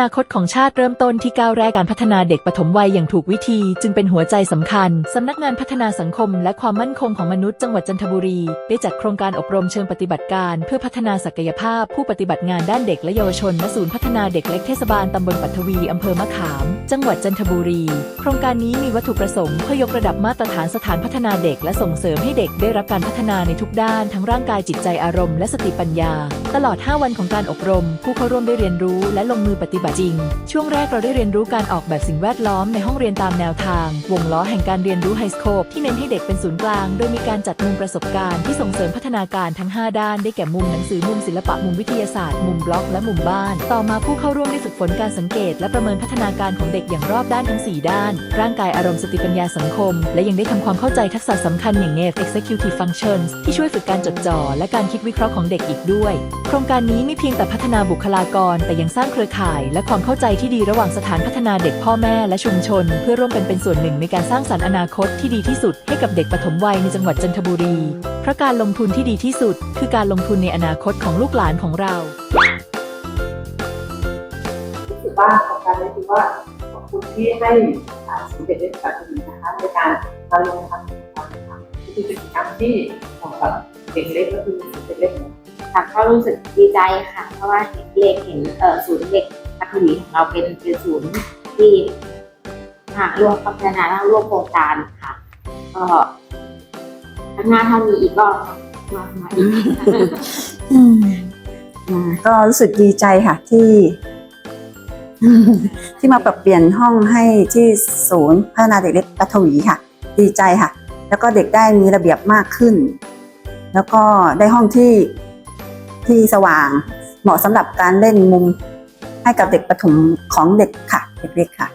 นาคตของชาติเริ่มต้นที่ก้าวแรกการพัฒนาเด็กปฐมวัยอย่างถูกวิธี จึงเป็นหัวใจสำคัญสำนักงานพัฒนาสังคม และความมั่นคงของมนุษย์จังหวัดจันทบุรี ได้จัดโครงการอบรมเชิงปฏิบัติการ เพื่อพัฒนาศักยภาพ ผู้ปฏิบัติงานด้านเด็กและเยาวชนณศูนย์พัฒนาเด็กเล็กเทศบาลตำบลปัทวีอำเภอมะขาม จังหวัดจันทบุรี โครงการนี้มีวัตถุประสงค์เพื่อยกระดับมาตรฐานสถานพัฒนาเด็ก และส่งเสริมให้เด็กได้รับการพัฒนาในทุกด้านทั้งร่างกายจิตใจอารมณ์และสติปัญญา ตลอด 5 วันของการอบรม ผู้เข้าร่วมได้เรียนรู้และลงมือปฏิบัติจริง ช่วงแรกเราได้เรียนรู้การออกแบบสิ่งแวดล้อมในห้องเรียนตามแนวทาง วงล้อแห่งการเรียนรู้ไฮสโคปที่เน้นให้เด็กเป็นศูนย์กลาง โดยมีการจัดมุมประสบการณ์ที่ส่งเสริมพัฒนาการทั้ง 5 ด้าน ได้แก่มุมหนังสือมุมศิลปะมุมวิทยาศาสตร์ มุมบล็อกและมุมบ้าน ต่อมาผู้เข้าร่วมได้ฝึกฝนการสังเกต และประเมินพัฒนาการของเด็กอย่างรอบด้านทั้ง 4 ด้าน ร่างกายอารมณ์สติปัญญาสังคม และยังได้ทำความเข้าใจทักษะสำคัญอย่าง NAVE Executive Functions ที่ช่วยฝึกการจดจ่อและการคิดวิเคราะห์ของเด็กอีกด้วย โครงการนี้ไม่เพียงแต่พัฒนาบุคลากร แต่ยังสร้างเครือข่ายและความเข้าใจที่ดีระหว่างสถานพัฒนาเด็กพ่อแม่และชุมชน เพื่อร่วมกันเป็นส่วนหนึ่งในการสร้างสรรค์อนาคตที่ดีที่สุดให้กับเด็กปฐมวัยในจังหวัดจันทบุรี เพราะการลงทุนที่ดีที่สุด คือการลงทุนในอนาคตของลูกหลานของเรารู้สึกว่าโครงการนี้คือว่าขอบคุณที่ให้สมเด็จได้จัดสนุนนะคะในการมาลงทำกิจกรรมนะคะคือกิจกรรมที่เหมาะกับเด็กเล็กก็คือเด็กเล็กเนี่ยค่ะก็รู้สึกดีใจค่ะ เพราะว่าเห็นเล็กเห็นศูนย์เด็ก พัทวีของเราเป็นเป็นศูนย์ที่หาร่วมพัฒนาและร่วมโครงการค่ะ ก็ข้างหน้าถ้ามีอีกก็มามาอีกก็รู้สึกดีใจค่ะที่ ที่มาปรับเปลี่ยนห้องให้ที่ศูนย์พัฒนาเด็กเล็กปัทวีค่ะ ดีใจค่ะ แล้วก็เด็กได้มีระเบียบมากขึ้น แล้วก็ได้ห้องที่ที่สว่าง เหมาะสำหรับการเล่นมุม ให้กับเด็กประถมของเด็กค่ะ เด็กเล็กค่ะ